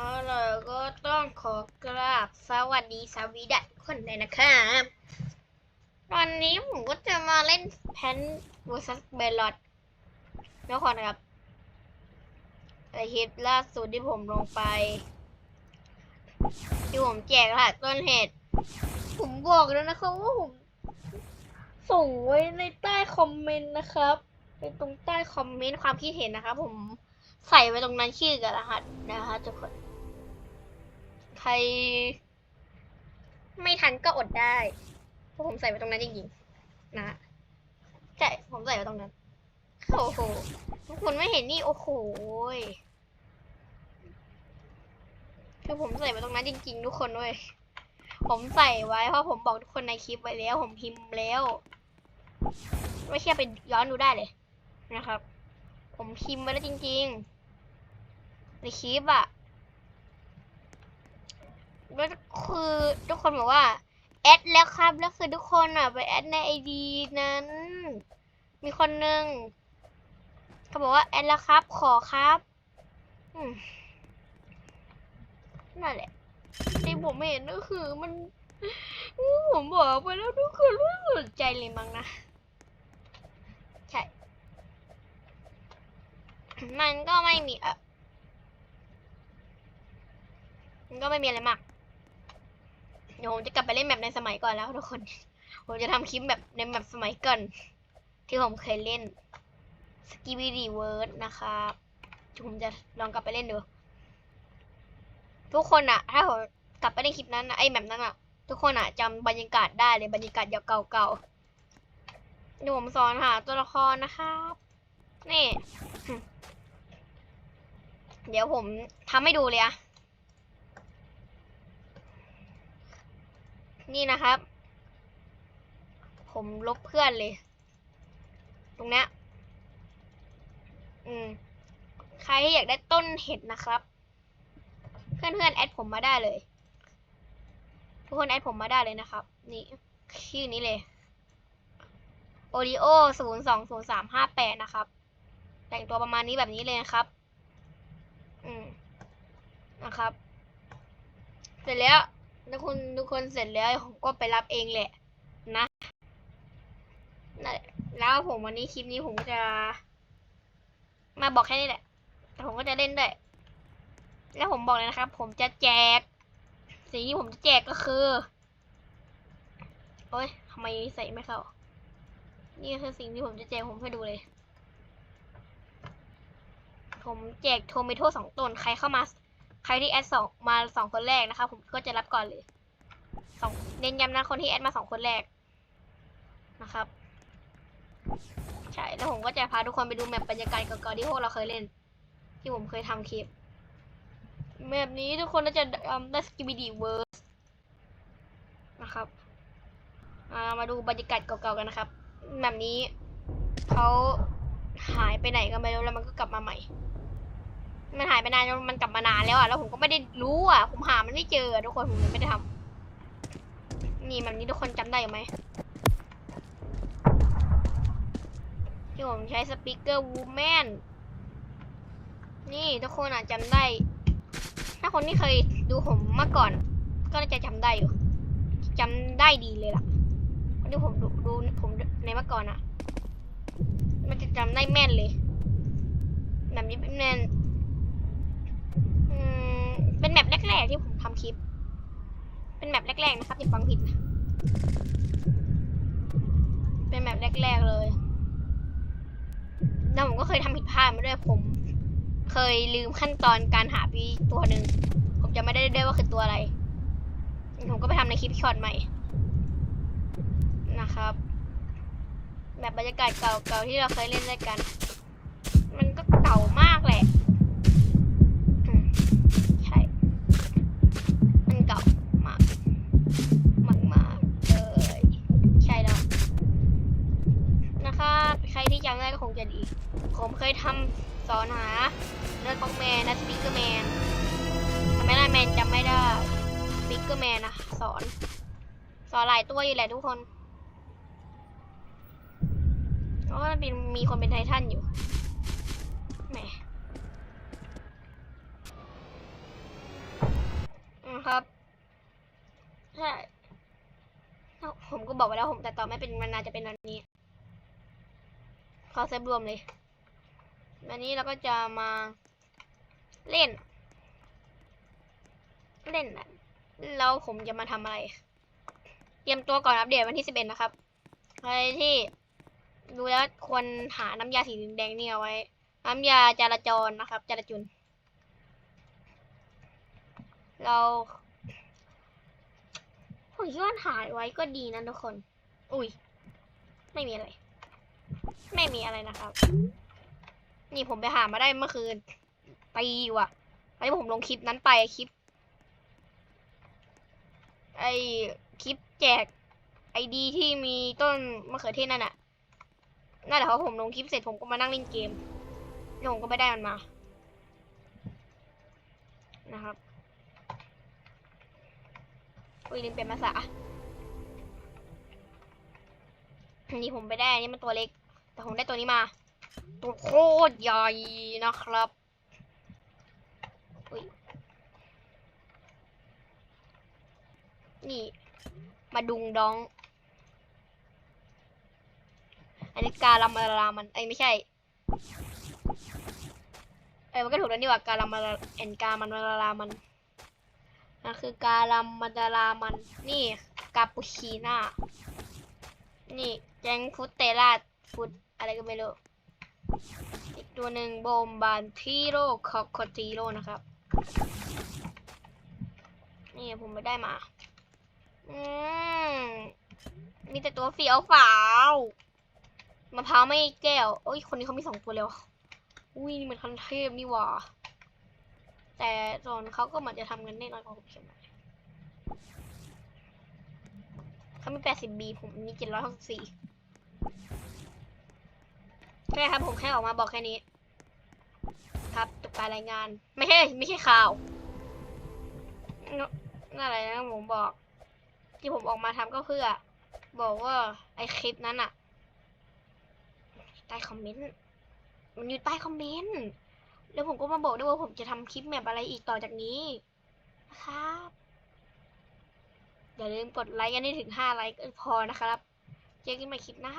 เอาล่ะก็ต้องขอกราบสวัสดีสวีดัสคนเลยนะครับวันนี้ผมก็จะมาเล่นแพน vs เบลลอดแล้วก่อนะครับไอคลิปล่าสุดที่ผมลงไป ที่ผมแจกรหัสต้นเหตุ ผมบอกแล้วนะครับว่าผมส่งไว้ในใต้คอมเมนต์นะครับในตรงใต้คอมเมนต์ความคิดเห็นนะครับผมใส่ไว้ตรงนั้นชื่อกับรหัสนะคะทุกคน ใคร ไม่ทันก็อดได้เพราะผมใส่ไว้ตรงนั้นจริงๆนะใช่ผมใส่ไว้ตรงนั้นโอ้โหทุกคนไม่เห็นนี่โอ้โหคือผมใส่ไว้ตรงนั้นจริงๆทุกคนเว้ยผมใส่ไว้เพราะผมบอกทุกคนในคลิปไว้แล้ว ผมพิมพ์แล้วไม่เชื่อไปย้อนดูได้เลยนะครับ ผมพิมพ์ไว้แล้วจริงๆในคลิปอะ แล้วคือทุกคนบอกว่าแอดแล้วครับแล้วคือทุกคนอะ ไปแอดในไอดีนั้น มีคนหนึ่งเขาบอกว่าแอดแล้วครับ ขอครับนั่นแหละที่ผมเห็นก็คือมันผมบอกไปแล้วทุกคนไม่สนใจเลยมั้งนะ ใช่ มันก็ไม่มีเอะมันก็ไม่มีอะไรมาก เดี๋ยวผมจะกลับไปเล่นแมปในสมัยก่อนแล้วทุกคน ผมจะทำคลิปแบบในแมปสมัยก่อน ที่ผมเคยเล่น s k i b i d y w o r d นะครับผมจะลองกลับไปเล่นดู ทุกคนอะถ้าผมกลับไปเล่นคลิปนั้นอะไอแมปนั้นอะทุกคนอะจำบรรยากาศได้เลยบรรยากาศเก่าๆเดี๋ยวผมสอนหาตัวละครนะครับ นี่ เดี๋ยวผมทำให้ดูเลยอะ นี่นะครับ ผมลบเพื่อนเลย ตรงเนี้ยอืม ใครที่อยากได้ต้นเห็ดนะครับ เพื่อนๆแอดผมมาได้เลย ทุกคนแอดผมมาได้เลยนะครับ นี่ชื่อนี้เลยโอริโอศูนย์สองศูนย์สามห้าแปดนะครับ แต่งตัวประมาณนี้แบบนี้เลยนะครับ อืม นะครับ เสร็จแล้ว ทุกคนทุกคนเสร็จแล้วผมก็ไปรับเองแหละนะ แล้วผมวันนี้คลิปนี้ผมจะ มาบอกแค่นี้แหละแต่ผมก็จะเล่นด้วยแล้วผมบอกเลยนะครับ ผมจะแจก สิ่งที่ผมจะแจกก็คือ โอ้ยทำไมใส่ไม่เข้า นี่คือสิ่งที่ผมจะแจกผมให้ดูเลย ผมแจกโทเมโต้สองต้นใครเข้ามา ครที่แอดสองมาสองคนแรกนะคะ ผมก็จะรับก่อนเลยสองเน้นย้ำนะคนที่แอดมาสองคนแรกนะครับใช่แล้วผมก็จะพาทุกคนไปดูแมปบรรยากาศเก่าๆที่พวกเราเคยเล่น ที่ผมเคยทำคลิปแมปนี้ทุกคนน่าจะได้สกิบิดีเวิร์สนะครับามาดูบรรยากาศเก่าๆกันนะครับแมปนี้เขาหายไปไหนกันไม่รู้แล้วมันก็กลับมาใหม่ มันหายไปนานจนมันกลับมานานแล้วอะแล้วผมก็ไม่ได้รู้อะผมหามันไม่เจอทุกคนผมเลยไม่ได้ทำนี่แบบนี้ทุกคนจำได้ไหมที่ผมใช้สปีกเกอร์วูแมนนี่ทุกคนอาจจำได้ ถ้าคนที่เคยดูผมเมื่อก่อน ก็จะจำได้อยู่จำได้ดีเลยล่ะคนที่ผมดูดูผมในเมื่อก่อนอะ มันจะจำได้แม่นเลยแบบนี้แม่น อืมเป็นแมปแรกๆที่ผมทำคลิป เป็นแมปแรกๆนะครับอย่าฟังผิดนะเป็นแมปแรกๆเลยแล้วผมก็เคยทำผิดพลาดมาด้วยผม เคยลืมขั้นตอนการหาปีตัวหนึ่งผมจะไม่ได้ด้วยว่าคือตัวอะไร ผมก็ไปทำในคลิปช็อตใหม่ นะครับแบบบรรยากาศเก่าๆที่เราเคยเล่นด้วยกัน มันก็เก่ามากำได้ก็คงจะดีผมเคยทำสอนหาเลือดของแมนนะสปิกเกอร์แมนทำไมล่ะแมนจำไม่ได้สปิกเกอร์แมนนะสอน สอนหลายตัวอยู่แหละทุกคนเพราะว่ามันเป็นมีคนเป็นไททันอยู่แหมนะครับใช่ผมก็บอกไปแล้วผมแต่ต่อไม่เป็นมันน่าจะเป็นแบบนี้ เขาเซฟรวมเลยวันนี้เราก็จะมาเล่น เล่นนะแล้วผมจะมาทำอะไร เตรียมตัวก่อนอัปเดตวันที่สิบเอ็ดนะครับใครที่ดูแล้วควรหาน้ำยาสีแดงนี่เอาไว้ น้ำยาจราจรนะครับ จราจุน เราผมคิดว่าหายไว้ก็ดีนะทุกคน อุ้ย ไม่มีอะไร ไม่มีอะไรนะครับ นี่ผมไปหามาได้เมื่อคืนตีว่ะตอนที่ผมลงคลิปนั้นไปคลิป ไอคลิปแจกไอดีที่มีต้นมะเขือเทศนั่นน่ะนั่นแหละเพราะผมลงคลิปเสร็จผมก็มานั่งเล่นเกมแล้วผมก็ไม่ได้มันมา นะครับอุ้ยลืมเป็นภาษาอันนี้ผมไปได้อันนี้มันตัวเล็ก แต่ผมได้ตัวนี้มา ตัวโคตรใหญ่นะครับนี่ มาดุงดอง อันนี้การามารามันไอ้ยไม่ใช่ เออมันก็ถูกแล้วนี่ว่าการามาเอ็นกามันมารามันนั่นคือการามารามัน นี่ กาปูชิน่า นี่แจงฟุตเตล่าฟุต อะไรก็ไม่รู้ อีกตัวหนึ่งโบมบานทีโร่คอคอติโร่นะครับ นี่ผมไม่ได้มา อืม มีแต่ตัวเฟียวฝาวมะพร้าวไม่แก้ว โอ้ย คนนี้เขามีสองตัวแล้วอุ้ย นี่มันคันเทพนี่หว่า แต่ส่วนเขาก็เหมือนจะทำเงินได้น้อยกว่าผมใช่ไหมเขามีแปดสิบบีผมมีเจ็ดร้อยหกสิบสี่ ใช่ครับผมแค่ออกมาบอกแค่นี้ ครับจบการรายงาน ไม่ใช่ไม่ใช่ข่าวนั่นอะไรนะผมบอก ที่ผมออกมาทำก็เพื่อ บอกว่าไอคลิปนั้นอะใต้คอมเมนต์มันอยู่ใต้คอมเมนต์แล้วผมก็มาบอกด้วยว่าผมจะทำคลิปแบบอะไรอีกต่อจากนี้นะครับอย่าลืมกดไลค์กันให้ถึงห้าไลค์ก็พอนะครับ เจอกันใหม่คลิปหน้า